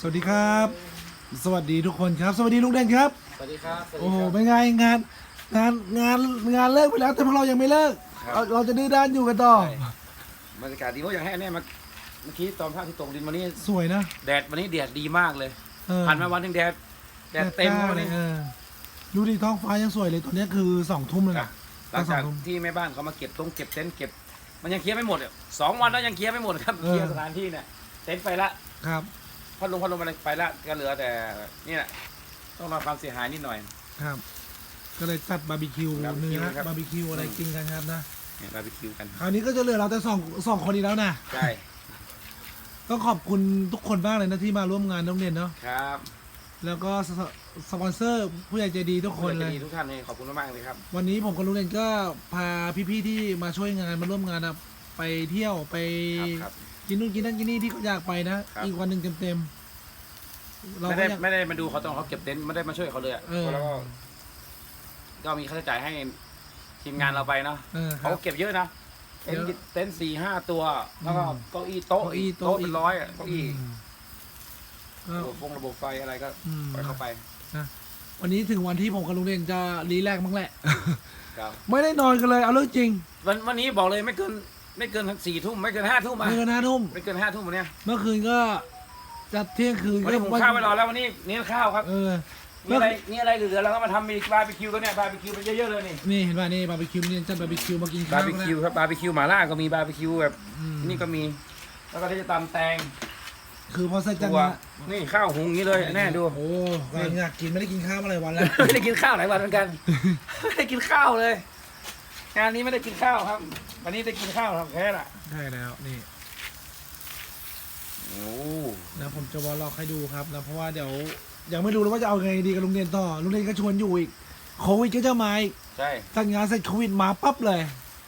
สวัสดีครับ สวัสดีทุกคนครับ สวัสดีลุงเด่นครับ สวัสดีครับสวัสโอ้ดีโหครับเป็นไงงาน งานงานงานเลิกไปแล้วแต่พวกเรายังไม่เลิกครับเราเราจะดื้อด้านอยู่กันต่อใช่บรรยากาศดีเพราะอยากให้อันเนี้ยมาเมื่อกี้ตอนภาพที่ตกดินวันนี้สวยนะแดดวันนี้แดดดีมากเลยเออผ่านมาวันหนึงแดดแดดเต็มจ้าวันเลนี้ยเออดูดิท้องฟ้ายังสวยเลยตอนนี้คือสองทุ่มเลยครันะบหลังจากสองทุ่มที่แม่บ้านเขามาเก็บตรงเก็บเต็นท์เก็บ มันยังเคลียร์ไม่หมดอะสองวันแล้วยังเคลียร์ไม่หมดครับเออ เคลียร์สถานที่เนี่ยเต็นท์ไปละครับ พัดลมพัดลมอะไรไปละก็เหลือแต่นี่แหละต้องรอความเสียหายนิดหน่อย ครับ ก็เลยจัดบาร์บีคิวบาร์บีคิวเนื้อครับบาร์บีคิวอะไรอืม กินกันครับนะเนี่ยบาร์บีคิวกันคราวนี้ก็จะเหลือเราแต่สองสองคนอีกแล้วนะใช่ก็ขอบคุณทุกคนมากเลยนะที่มาร่วมงานน้องเด่นเนาะครับแล้วก็สสปอนเซอร์ผู้ใหญ่ใจดีทุกคนเลยดีทุกท่านเลยขอบคุณมากๆเลยครับ วันนี้ผมกับลุงเด่นก็พาพี่ๆที่มาช่วยงานมาร่วมงานอะไปเที่ยวไปครับครับ กินนู่นกินนั่นกินนี่ที่เขาอยากไปนะ ครับ อีกวันหนึ่งเต็มๆเราไม่ก็ได้อยากไม่ได้มาดูเขาตอนเขาเก็บเต็นท์ไม่ได้มาช่วยเขาเลยอะเออแล้วก็ก็มีค่าใช้จ่ายให้ทีมงานเราไปเนาะเออคเขารับ เก็บเยอะนะเต็นท์เยอะเต็นท์สี่ห้าตัว แล้วก็อืมเก้าอี้โต๊ะเก้าอี้อีกโต๊ะโต๊ะอีเป็กนร้อยอะเก้าอี้อืมก็ระบบฟงระบบไฟอะไรก็อืมปล่อยเข้าไปวันนี้ถึงวันที่ผมกับลุงเด่นจะรีแลกซ์มั้งแหละ ครับ ไม่ได้นอนกันเลยเอาเรื่องจริง วันวันนี้บอกเลยไม่เกิน ไม่เกินสี่ทุ่มไม่เกินห้าทุ่มอะไม่เกินห้าทุ่มไม่เกินห้าทุ่มวันเนี้ยเมื่อคืนก็จะเที่ยงคืนวันนี้ผมข้าวไว้รอแล้ววันนี้นี่ข้าวครับเออมีอะไรมีอะไรเหลือๆเราก็มาทำมีบาร์บีคิวกันเนี่ยบาร์บีคิวเป็นเยอะๆเลยนี่นี่เห็นป่ะนี่บาร์บีคิวนี่จัดบาร์บีคิวมากินข้าบาวร์บีคิวครับบาร์บีคิวหม่าล่าก็มีบาร์บีคิวแบบอืมนี่ก็มี แล้วก็ที่จะตำแตงคือพอเสร็จจากตัวนี้นี่ข้าวหุงอย่างนี้เลยแน่ดู โอ้กำลังอยากกินไม่ได้กินข้าวมาหลายวันแล้ว ไม่ได้กินข้าวหลายวันเหมือนกัน ไม่ได้กินข้าวเลย งานนี้ไม่ได้กินข้าวครับ วันนี้ได้กินข้าวทำแค่ละใช่แล้วนี่โอ้นะผมจะวอลล็อกให้ดูครับนะเพราะว่าเดี๋ยวยังไม่รู้เลยว่าจะเอาไงดีกับลุงเรียนต่อลุงเรียนก็ชวนอยู่อีกโควิดก็จะมาอีกใช่จัดงานเสร็จโควิดมาปั๊บเลย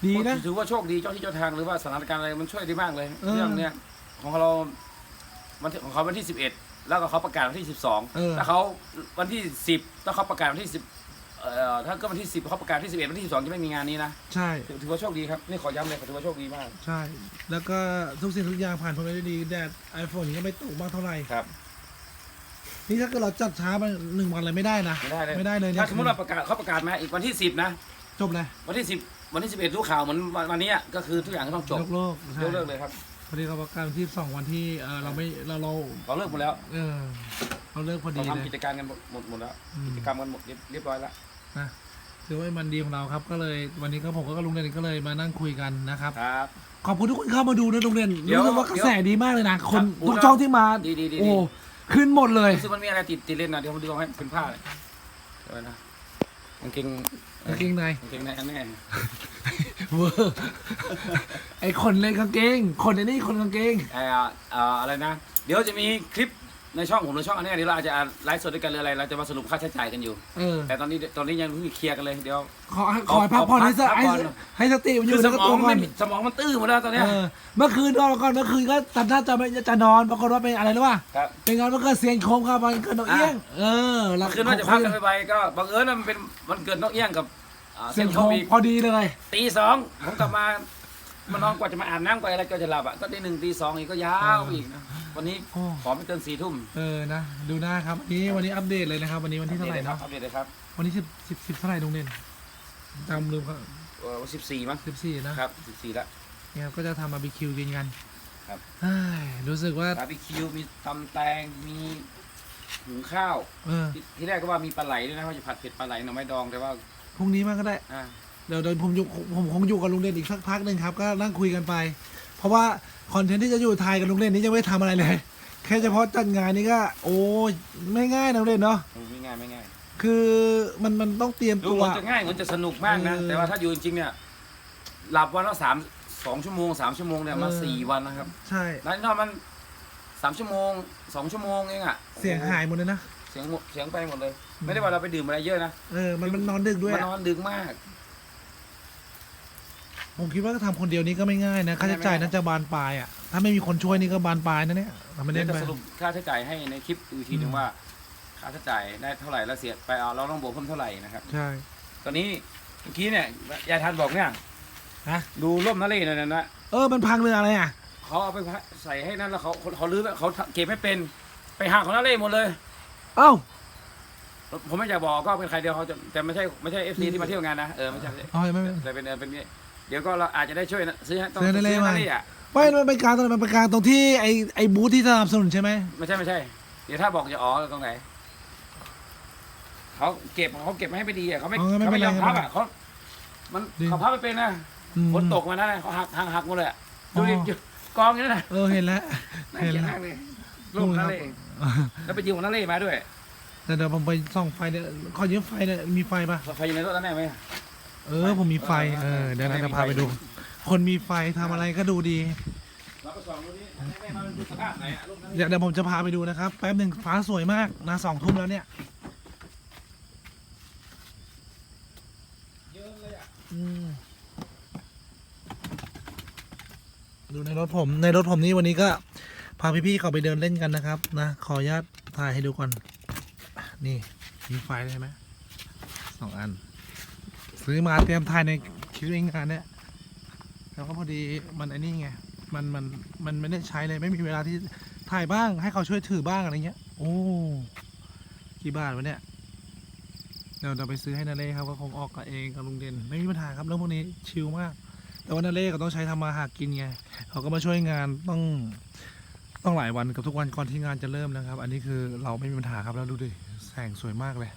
ดีนะถือว่าโชคดีเจ้าที่เจ้าทางหรือว่าสถานการณ์อะไรมันช่วยได้มากเลยเออเรื่องเนี้ยของเราวันที่ของเขาวันที่สิบเอ็ดแล้วก็เขาประกาศวันที่สิบสองเออแล้วเขาวันที่สิบแล้วเขาประกาศวันที่สิบ เอ่อถ้าก็วันที่สิบเขาประกาศที่สิบเอ็ดวันที่สิบสองจะไม่มีงานนี้นะใช่ ถือถือว่าโชคดีครับนี่ขอย้ำเลยถือว่าโชคดีมากใช่ แล้วก็ทุกสิ่งทุกอย่างผ่านพ้นไปได้ดีแดดไอโฟนก็ไม่ตกมากเท่าไหร่ ครับ นี่ถ้าเกิดเราจัดช้าไปหนึ่งวันเลยไม่ได้นะ ไม่ได้เลยไม่ได้เลยถ้าสมมติว่าประกาศเขาประกาศมาอีกวันที่สิบนะ จบเลยวันที่สิบวันที่สิบเอ็ดรู้ข่าวเหมือนวันวันนี้อะก็คือทุกอย่างก็ต้องจบยกเลิกใช่ยกเลิกเลยครับพอดีเราประกาศวันที่สองวันที่เออเราไม่เราเราเราเลิกหมดแล้วเออเราเลิกพอเราดีเลทำยกิจการกันหมดหมดหมดแล้วอืม กิจกรรมกันหมดเรียบเรียบร้อยแล้ว นะถือว่ามันดีของเราครับก็เลยวันนี้ก็ผมก็ลุงเรียนก็เลยมานั่งคุยกันนะครับ ครับ ขอบคุณทุกคนเข้ามาดูนะลุงเรียนเดี๋ยวรู้สึกว่ากระแสดีมากเลยนะคนครับทุกช่องที่มาดีดีดี โอ้ดีขึ้นหมดเลย รู้สึกมันมีอะไรติดติดเล่นนะเดี๋ยวผมดูให้เป็นผ้าเลยเดี๋ยวนะกางเกงกางเกงใน กางเกงในอันแน่เวอร์ไอคนเลยกางเกง คนในนี่คนกางเกงเอ่อเอ่ออะไรนะ เดี๋ยวจะมีคลิป ในช่องผมในช่องอันเนี้ยเดี๋ยวเราอาจจะไลฟ์สดด้วยกันหรืออะไรเราจะมาสรุปค่าใช้จ่ายกันอยู่ เออ แต่ตอนนี้ตอนนี้ยังเพิ่งเคลียร์กันเลยเดี๋ยว ขอให้ขอให้พักผ่อนให้สพักให้ผ่อน ให้สติมันอคืยู่อสแล้วมก็อตัวงก่อไม่นมีสมองมันตื้อหมดแล้วตอนเนี้ยเออเมื่อคืนนอนก่อนเมื่อคืนก็ตัดหน้าจะไม่จะนอนปรากฏว่าเป็นอะไรรู้ป่ะครับ เป็นงานวันเกิดเซียนโคมครับวันเกิดน้องเอี้ยง เออแล้วคืนว่าจะพักกันไปๆก็บังเอิญว่ามันเป็นวันเกิดนกเอี้ยงกับอ่าเซียนโคเขามอีกพอดีเลย ตีสองผมกลับมา มานอนกว่าจะมาอาบน้ำกว่าอะไรก็จะหลับอะก็ตีหนึ่งตีสองอีกก็ยาวอีกนะวันนี้โอ้ ขอไม่เกินสี่ทุ่มเออนะ ดูหน้าครับวันนี้วันนี้อัปเดตเลยนะครับ วันนี้วันที่เท่าไหร่ครัเนาะอัปเดตเลยครับวันนี้สิบสิบสิบเท่าไหร่ลุงเด่นจำลืมครับสิบสี่มั้งสิบสี่นะ ครับสิบสี่ละ เนี่ยก็จะทำบาร์บีคิวกินกันครับ เฮ้ยรู้สึกว่า บาร์บีคิวมีตำแตงมีหุงข้าว เออที่ที่แรกก็ว่ามีปลาไหลด้วยนะว่าจะผัดเผ็ดปลาไหลหน่อไม้ดองแต่ว่าพรุ่งนี้มันก็ได้ อ่า เดี๋ยวเดี๋ยวผมอยู่ผมคงอยู่กับลุงเด่นอีกสักพักหนึ่งครับก็นั่งคุยกันไป เพราะว่าคอนเทนต์ที่จะอยู่ไทยกับลุงเด่นนี้ยังไม่ได้ทำอะไรเลย แค่เฉพาะจัดงานนี้ก็ โอ้ยไม่ง่ายนะลุงเด่นเนาะไม่ง่ายไม่ง่ายคือมันมันต้องเตรียมดูตัวเหมือนจะง่ายเหมือนจะสนุกมากนะเออแต่ว่าถ้าอยู่จริงๆเนี่ยหลับวันละสามสองชั่วโมงสามชั่วโมงเนี่ยมาเออ สี่วันนะครับใช่แล้วนอกมันสามชั่วโมงสองชั่วโมงเองอะเสียงหายหมดเลยนะ เสียงหมดเสียงไปหมดเลย ไม่ได้ว่าเราไปดื่มอะไรเยอะนะ เออ มันมันนอนดึกด้วยมันอะนอนดึกมาก ผมคิดว่าทำคนเดียวนี้ก็ไม่ง่ายนะค่าใช้จ่ายไม่ง่ายน่าจะบานปลายอะถ้าไม่มีคนช่วยนี่ก็บานปลายนะเนี่ยทำไม่เดี๋ได้ยวจะไป สรุปค่าใช้จ่ายให้ในคลิปอีกทีหนึ่อืงมว่า ค่าใช้จ่ายได้เท่าไหร่แล้วเสียไปเอาเราต้องบวกเพิ่มเท่าไหร่นะครับ ใช่ ตอนนี้เมื่อกี้เนี่ยยายทันบอกเนี่ยฮะ ดูร่มนาเล่นั่นนะเออมันพังเรืออะไรอะเขาเอาไปใส่ให้นั่นแล้วเขาเขาเขาลื้อแล้วเขาเก็บไม่เป็นห่างของนาเล่หมดเลย เอ้าผมไม่อยากบอกก็เป็นใครเดียวเขาจะแต่ไม่ใช่ไม่ใช่เอฟซีที่มาเที่ยวงานนะเออไม่ใช่เอาไม่ไม่แต่เป็นเออเป็นนี่ เดี๋ยวก็เราอาจจะได้ช่วยนะซื้อให้ต้องซื้อนาเล่ซื้อนามา เล่อะไม่มันเป็นการตรงมันเป็นการตรงที่ไอไอบูธที่สนับสนุนใช่ไหมไม่ใช่ไม่ใช่ เดี๋ยวถ้าบอกจะอ๋อตรงไหนเขาเก็บเขาเก็บไม่ให้ไปดีอะเขาไม่อ๋อไม่เขาเป็ไม่นไรยอมไม่พับเป็นไรอะเขามันดีเขาพับไม่เป็นนะอืม ฝนตกมานั่นน่ะเขาหักหักหักหมดเลยอะอ๋ดูอดิกองอย่างนั้นน่ะเออเห็นแล้ว น่าเห็นเกลียดแล้วมากเลยรูปนาเล่แล้วไปยืมของนาเล่มาด้วยแต่เดี๋ยวผมไปส่องไฟเนี่ยขอยืมไฟเนี่ยมีไฟปะไฟอยู่ในรถนั่นแน่ไหม เออผมมีไฟเออเดี๋ยวเราจะพาไปดู คนมีไฟทำอะไรก็ดูดีเราไปส่องดูนี่นาเล่มามันดูสภาพไหนอะรูปนั้นเดี๋ยวเดี๋ยวผมจะพาไปดูนะครับแป๊บหนึ่งฟ้าสวยมากนะสองทุ่มแล้วเนี่ยเยอะเลยอะอืมดูในรถผมในรถผมนี่วันนี้ก็พาพี่ๆเขาไปเดินเล่นกันนะครับ นะขออนุญาตถ่ายให้ดูก่อน นี่มีไฟได้ไหมสองอัน ซื้อมาเตรียมถ่ายในคลิปงานเนี่ยแล้วก็พอดีมันไอ้นี่ไงมันมันมันไม่ได้ใช้เลยไม่มีเวลาที่ถ่ายบ้างให้เขาช่วยถือบ้างอะไรเงี้ย โอ้กี่บาทวะเนี่ยเดี๋ยวเราไปซื้อให้นาเล่ครับก็คงออกกับเองกับลุงเด่นไม่มีปัญหาครับเรื่องพวกนี้ชิลมาก แต่ว่านาเล่ก็ต้องใช้ทำมาหากินไงเขาก็มาช่วยงานต้องต้องหลายวันกับทุกวันก่อนที่งานจะเริ่มนะครับ อันนี้คือเราไม่มีปัญหาครับแล้วดูดิแสงสวยมากเลย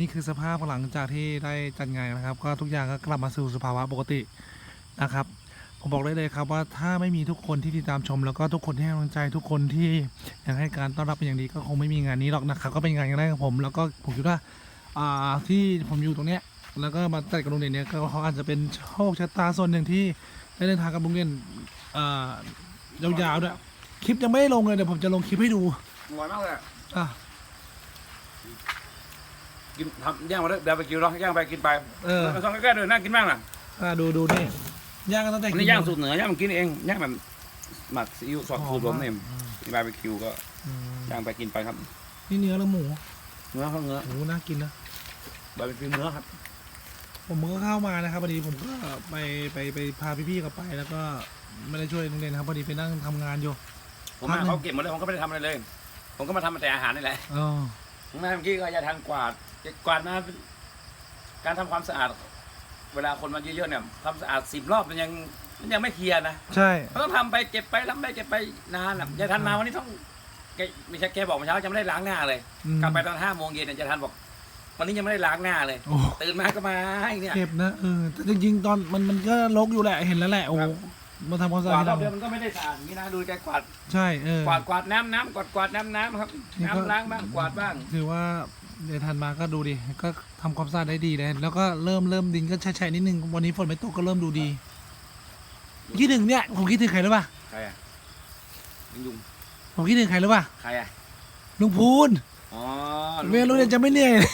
นี่คือสภาพหลังจากที่ได้จัดงานนะครับ ก็ทุกอย่างก็กลับมาสู่สภาวะปกตินะครับ ผมบอกได้เลยครับว่าถ้าไม่มีทุกคนที่ติดตามชม แล้วก็ทุกคนที่ให้กำลังใจทุกคนที่ยังให้การต้อนรับเป็นอย่างดีก็คงไม่มีงานนี้หรอกนะครับ ก็เป็นงานแรกของผม แล้วก็ผมคิดว่าอ่าที่ผมอยู่ตรงเนี้ยแล้วก็มาจัดกับโรงเรียนเนี้ยก็เขาอาจจะเป็นโชคชะตาส่วนหนึ่งที่ได้เดินทางกับโรงเรียนอ่ายาวๆด้วยคลิปยังไม่ได้ลงเลยเดี๋ยวผมจะลงคลิปให้ดูหวานมากเลยอะอะ กินทำย่างมาด้วยเดี๋ยวไปกินเนาะย่างไปกินไปเออไปส่องใกล้ๆด้วยน่ากินมากน่ะอะดูดูนี่ย่างกันตั้งแต่อันนี้ย่างสูตรเหนือย่างมันกินเองย่างแบบหมักซีอิ๊วซอสสูตรผมเนี่ยอืมมีบาร์บีคิวก็อืมย่างไปกินไปครับ นี่เนื้อแล้วหมูเนื้อข้าวเนื้อโอ้โหน่ากินนะบาร์บีคิวเนื้อครับ ผมก็เข้ามานะครับพอดีผมก็ไปไปไปพาพี่ๆเขาไปแล้วก็ไม่ได้ช่วยโรงเรียนนะครับพอดีไปนั่งทำงานอยู่ ผมพัมากหนึ่งเขาเก็บหมดเลยผมก็ไม่ได้ทำอะไรเลย ผมก็มาทำแต่อาหารนี่แหละอ๋อผมมาเมื่อกี้ก็จะทางกวาด กวาดมาการทำความสะอาด เวลาคนมาเยอะๆเนี่ยทำสะอาดสิบรอบมันยังมันยังไม่เคลียร์นะใช่ มันต้องทำไปเก็บไปทำไปเก็บไปนานอะยายทันมาวันนี้ต้องแกไม่ใช่แกบอกเมื่อเช้าจะไม่ได้ล้างหน้าเลย อืม กลับไปตอนห้าโมงเย็นเนี่ยยายทันบอก วันนี้ยังไม่ได้ล้างหน้าเลย โอ้ตื่นมาก็มาให้เนี่ย เก็บนะเออแต่จริงๆตอนมันมันก็รกอยู่แหละเห็นแล้วแหละโอ้ครับ มาทำความกสะอาวาดดรอบให้เดียวเรามันก็ไม่ได้สะอาดอย่างนี้นะดูแกกวาดใช่เออกวาดกวาดน้ำน้ำกวาดกวาดน้ำน้ำครับนี่ก็น้ำล้างบ้างกวาดบ้าง ถือว่า เดี๋ยวทันมาก็ดูดิ ก็ทำความสะอาดได้ดีเลยแล้วก็เริ่มเริ่มดินก็แฉะๆนิดนึง วันนี้ฝนไม่ตกก็เริ่มดูดี คิดถึงเนี่ย ผมคิดถึงใครรู้ป่ะใครอะลุงยุงผมคิดถึงใครรู้ป่ะใครอะลุงพูนอ๋อเวลาโรงเรียนจะไม่เหนื่อยเลย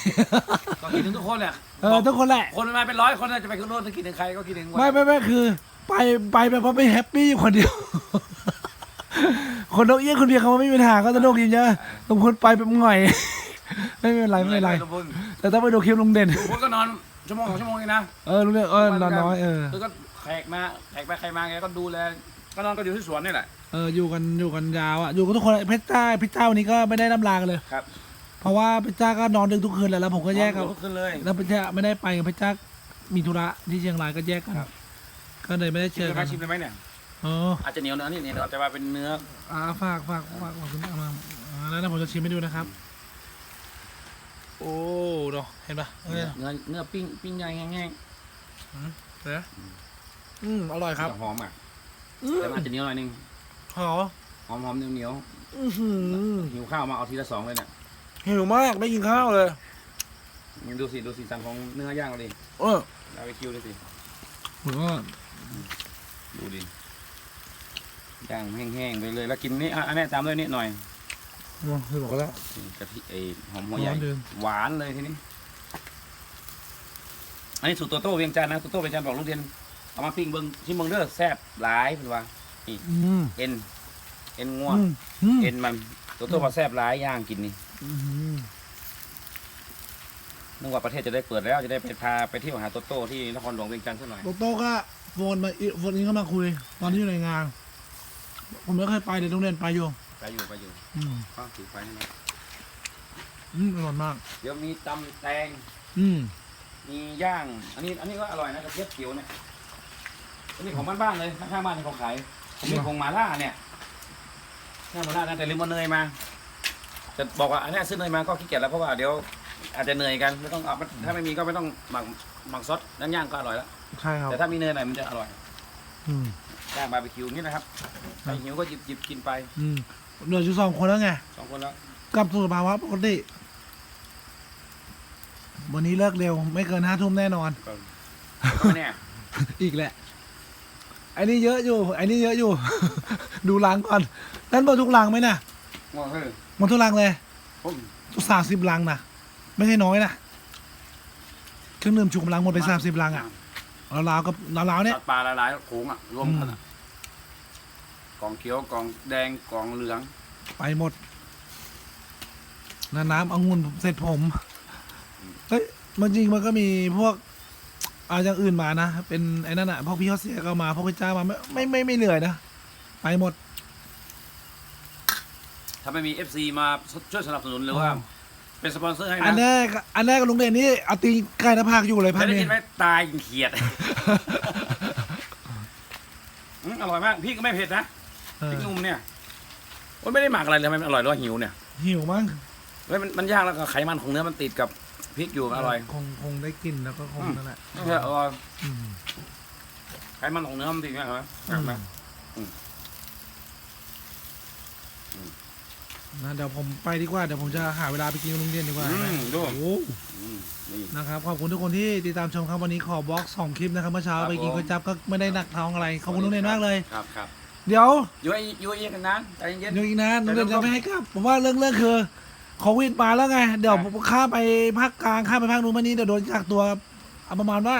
ก็คิดถึงทุกคนแหละเออทุกคนแหละ คนมาเป็นร้อยคนน่ะจะไปขึ้นรถจะคิดถึงใครก็คิดถึงหดไม่ไม่ไม่คือ ไปไปแบบว่าไม่แฮปปี้อยู่คนเดียวคนนกเอี้ยงคนเดียวเขาไม่มีปัญหาก็สนุกดีเยอะลุงพูนไปแบบหง่อย ไม่เป็นไรไม่เป็นไร ลุงพลแต่ต้องไปดูคลิปลุงเด่น ลุงพลก็นอนชั่วโมงสองชั่วโมงเองนะเออลุงเด่นเออนอนน้อยเออ แล้วก็แขกมาแขกไปใครมาแกก็ดูแลก็นอนก็อยู่ที่สวนนี่แหละ เอออยู่กันอยู่กันยาวอะอยู่กันทุกคนเพชรจ้าเพชรจ้าวันนี้ก็ไม่ได้น้ำลากันเลยครับ เพราะว่าเพชรจ้าก็นอนดึกทุกคืนแหละแล้วผมก็แยกกักันทุกคืนเลย แล้วเพชรจ้าไม่ได้ไปกับเพชรจ้ามีธุระที่เชียงรายก็แยกกันครับ ก็เลยไม่ได้ชิเจมอได้ไหมกันชิมได้ไหมเนี่ย เอออาจจะเหนียวเนื้อนี่เหนียวแต่ว่าเป็นเนื้อ อ่าฝากฝากฝากฝากคุณป้ามาอ่าแล้วนะผมจะชิมให้ดูนะครับ โอ้ดอกเห็นปะเอเนื้ออเนื้อเนื้อปิ้งปิ้งย่างแห้งเดี๋ยวอืมอร่อยๆครับหอมอะอืมแต่มันอาจจะเหนียวหน่อยนึงหอมหอมหอมเหนียวเหนียวอื้อหือหิวข้าวมาเอาทีละสองเลยเนี่ยหิวมากไม่กินข้าวเลยมึงดูสิดูสีสันของเนื้อย่างเราดิเออเอาไปคิวดูสิผมก็ดูดิย่างแห้งๆไปเลยแล้วกินนี่อะอันนี้ตามด้วยนิดหน่อย คือบอกแล้ว กะทิไอหอมหัวใหญ่ร้อนเดิมหวานเลยทีนี้ อันนี้สูตรโตโต้เวียงจันทร์นะโตโต้เวียงจันทร์บอกลูกเรียนเอามาปิ้งเบิ้งที่เมืองเด้อแซ่บหลายเป็นว่าอืมเอ็นเอ็นง่วอืมอืมเอ็นมันโตโต้มาแซ่บหลายย่างกินนี่อืมนึกว่าประเทศจะได้เปิดแล้วจะได้ไปพาไปเที่ยวหาโตโต้ที่นครหลวงเวียงจันทร์สักหน่อยโตโต้ก็โฟนมาอีโฟนนี้ก็มาคุย ตอนที่อยู่ในงาน ผมไม่เคยไปเดี๋ยวโรงเรียนไปอยู่ ไปอยู่ไปอยู่อืมก็ถือไฟให้นะอืมอร่อยมาก เดี๋ยวมีตำแตง อืมมีย่าง อันนี้ อันนี้ก็อร่อยนะกระเทียมเขียวเนี่ย อันนี้ของบ้านๆเลยข้างๆบ้านนี่ของขายผมมีของหมาล่าเนี่ยข้างหมาล่านะแต่ลืมเอาเนยมา จะบอกว่าอันนี้ซื้อเนยมาก็ขี้เกียจแล้วเพราะว่าเดี๋ยว อาจจะเหนื่อยกันไม่ต้องเอาถ้าไม่มีก็ไม่ต้องหมักหมักซอสย่างๆก็อร่อยแล้ว ใช่ครับแต่ถ้ามีเนยหน่อยมันจะอร่อย อืม ย่างบาร์บีคิวนี่นะครับใครหิวก็หยิบหยิบกินไปอืมเหลืออยู่สองคนแล้วไงสองคนแล้วกลับสู่สภาวะปกติ วันนี้เลิกเร็ว ไม่เกินห้าทุ่มแน่นอน ก็ก็ไม่แน่อีกแหละ ไอ้นี่เยอะอยู่ ไอ้นี่เยอะอยู่ ดูรังก่อน นั่นหมดทุกรังไหมน่ะว่าเฮ้ยหมดทุกรังเลยผมสามสิบรังนะไม่ใช่น้อยนะเครื่องดื่มชูกำลังหมดไปสามสิบรังอะ เราลาวๆกับเราลาวๆเนี่ย ตัดปลาหลายๆโขงอะรวมกันอะกล่องเขียวกล่องแดงกล่องเหลืองไปหมดน้ำน้ำองุ่นเสร็จผมเฮ้ยมันจริงมันก็มีพวกอาอย่างอื่นมานะ เป็นไอ้นั่นอะพวกพี่เขาเสียก็มา พวกพี่จ้ามาไม่ไม่ไม่ไม่เหนื่อยนะ ไปหมด ถ้าไม่มี FC มาช่วยสนับสนุนหรือว่าอ๋อ เป็นสปอนเซอร์ให้อันนะแรกอันแรกกับลุงเด่นนี่เอาตีนไก่หน้าผากอยู่เลยพัจะนได้นี้กินไหมตายกินเขียดอืมอร่อยมากพี่ก็ไม่เผ็ดนะเออพริกหนุ่มเนี่ยโอ้ยไม่ได้หมักอะไรเลยทำไมมันอร่อยหรือว่าหิวเนี่ยหิวมั้งเฮ้ยมันมันย่างแล้วก็ไขมันของเนื้อมันติดกับพริกอยู่อร่อย คงคงได้กินแล้วก็คงอืม นั่นแหละไม่ใช่อร่อยอืมไขมันของเนื้อมันติดเนี่ยเหรออืมไหม นะเดี๋ยวผมไปดีกว่า เดี๋ยวผมจะหาเวลาไปกินกับลุงเด่นดีกว่าอืนะมดู โอ้โหอืมนี่ นะครับ ขอบคุณทุกคนที่ติดตามชมครับวันนี้ขอบล็อกสองคลิปนะครับเมื่อเช้าครับไปกินผม ก๋วยจั๊บก็ไม่ได้หนักท้องอะไร ขอบคุณลุงเด่นมากเลย ครับครับเดี๋ยวอยู่ไอ้อยู่ไอ้กันนั้นใจเย็น เดี๋ยวอีกนะลุงเด่นแต่จะเรื่องไม่ให้กลับ ผมว่าเรื่องเรื่องคือโควิดมาแล้วไง เดี๋ยวอะผมข้ามไปภาคกลางข้ามไปภาคนู้นมานี้เดี๋ยวโดนกักตัวเอาประมาณว่า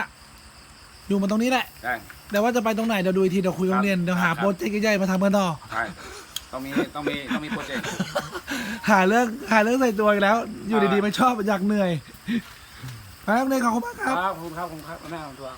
อยู่มาตรงนี้แหละ ได้ แต่ว่าจะไปตรงไหนเดี๋ยวดูอีกทีเดี๋ยวคุยกับครับโรงเรียนเดี๋ยวหาครับ โปรเจกต์ใหญ่ๆมาทำกันต่อใช่ ต้องมีต้องมีต้องมีโปรเจกต์ หาเรื่องหาเรื่องใส่ตัวอีกแล้ว อยู่อ่าดีๆมันชอบอยากเหนื่อยไปครับเลยขอบคุณมากคครับ รับขอบคุณครับขอบคุณครับแม่เอาตัว